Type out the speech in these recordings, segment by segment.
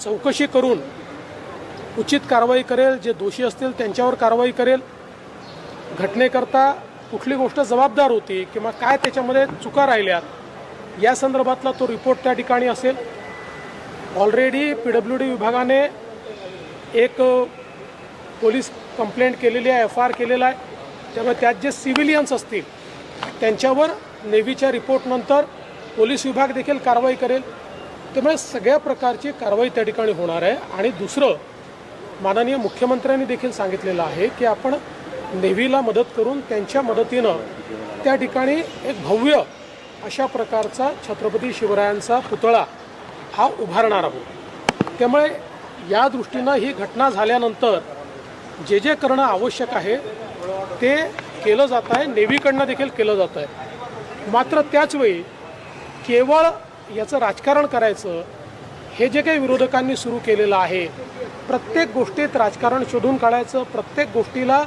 चौकशी करून उचित कारवाई करेल जे दोषी असतील त्यांच्यावर कारवाई करेल. घटनेकरता कुठली गोष्ट जबाबदार होती किंवा काय त्याच्यामध्ये चुका राहिल्यात या संदर्भातला तो रिपोर्ट त्या ठिकाणी असेल. ऑलरेडी पी डब्ल्यू डी विभागाने एक पोलीस कंप्लेंट केलेली आहे एफ आर केलेला आहे. त्यामुळे त्यात जे सिव्हिलियन्स असतील त्यांच्यावर नेव्हीच्या रिपोर्टनंतर पोलीस विभाग देखील कारवाई करेल. त्यामुळे सगळ्या प्रकारची कारवाई त्या ठिकाणी होणार आहे. आणि दुसरं माननीय मुख्यमंत्र्यांनी देखील सांगितलेलं आहे की आपण नेव्हीला मदत करून त्यांच्या मदतीनं त्या ठिकाणी एक भव्य अशा प्रकारचा छत्रपती शिवरायांचा पुतळा हा उभारणार आहोत. त्यामुळे या दृष्टीनं ही घटना झाल्यानंतर जे जे करणं आवश्यक आहे ते केलं जात आहे. नेव्हीकडनं देखील केलं जात आहे. मात्र त्याचवेळी केवळ याचं राजकारण करायचं हे जे काही विरोधकांनी सुरू केलेलं आहे प्रत्येक गोष्टीत राजकारण शोधून काढायचं प्रत्येक गोष्टीला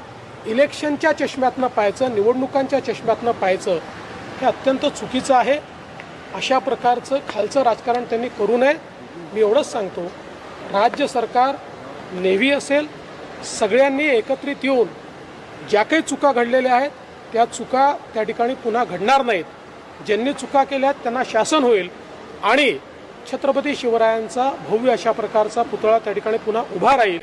इलेक्शनच्या चष्म्यातनं पाहायचं निवडणुकांच्या चष्म्यातनं पाहायचं हे अत्यंत चुकीचं आहे. अशा प्रकारचं खालचं राजकारण त्यांनी करू नये. मी एवढंच सांगतो राज्य सरकार नेव्ही असेल सगळ्यांनी एकत्रित येऊन ज्या काही चुका घडलेल्या आहेत त्या चुका त्या ठिकाणी पुन्हा घडणार नाहीत. ज्यांनी चुका केल्यात त्यांना शासन होईल. आणि छत्रपती शिवरायांचा भव्य अशा प्रकारचा पुतळा त्या ठिकाणी पुन्हा उभा राहील.